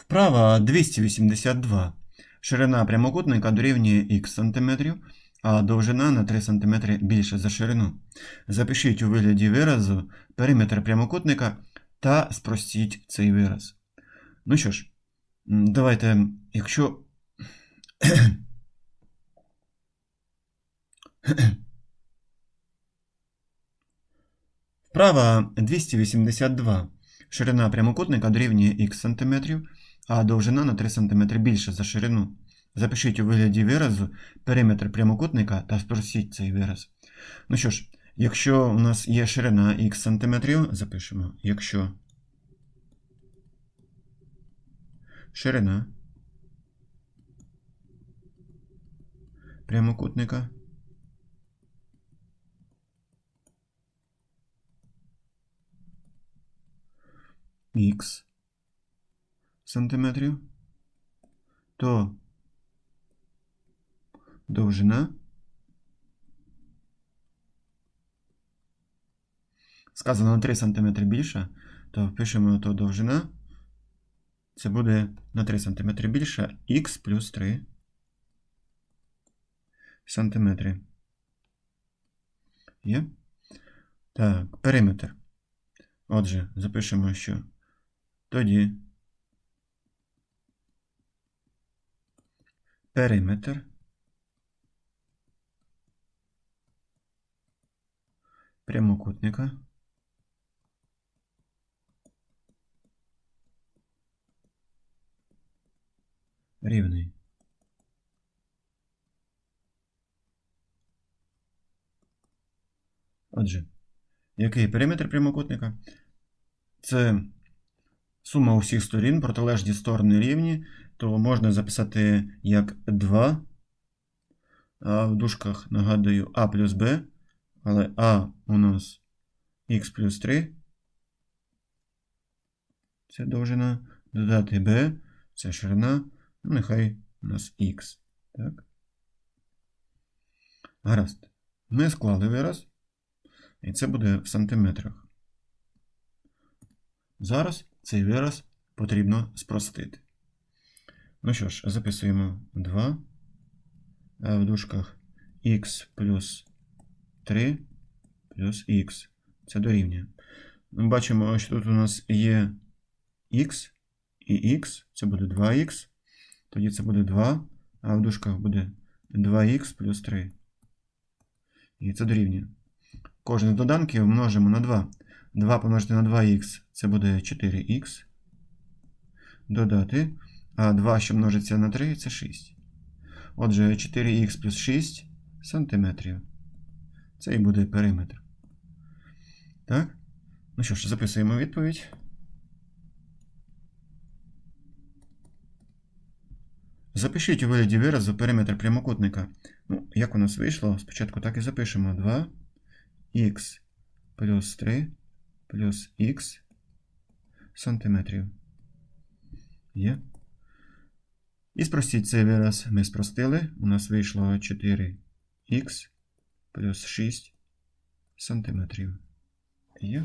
Вправа 282. Ширина прямокутника дорівнює х см, а довжина на 3 см більше за ширину. Запишіть у вигляді виразу периметр прямокутника та спростіть цей вираз. Ну що ж, давайте, якщо. Вправа 282. Ширина прямокутника дорівнює х см, а довжина на 3 см більше за ширину. Запишіть у вигляді виразу периметр прямокутника та спростіть цей вираз. Ну що ж, якщо у нас є ширина х сантиметрів, запишемо, якщо ширина прямокутника х сантиметрів, то довжина сказано на 3 см більша, то пишемо то довжина. Це буде на 3 см більша х плюс 3 см. Є? Так, периметр. Отже, запишемо, що тоді периметр прямокутника рівний. Отже, який периметр прямокутника? Це сума усіх сторін, протилежні сторони рівні, то можна записати як 2. А в дужках нагадую А плюс Б, але А у нас х плюс 3. Це довжина. Додати b, це ширина. Ну, нехай у нас х. Так. Гаразд. Ми склали вираз. І це буде в сантиметрах. Зараз цей вираз потрібно спростити. Ну що ж, записуємо 2. А в дужках х плюс 3 плюс х. Це дорівнює. Бачимо, що тут у нас є х і х. Це буде 2х. Тоді це буде 2, а в дужках буде 2х плюс 3. І це дорівнює. Кожен з доданків множимо на 2. 2 помножити на 2х це буде 4х. Додати. А 2, що множиться на 3, це 6. Отже, 4х плюс 6 сантиметрів. Це і буде периметр. Так? Ну що ж, записуємо відповідь. Запишіть у вигляді виразу периметр прямокутника. Ну, як у нас вийшло? Спочатку так і запишемо 2х плюс 3 плюс х сантиметрів. Є. І спростіть цей вираз. Ми спростили. У нас вийшло 4х плюс 6 сантиметрів. Є.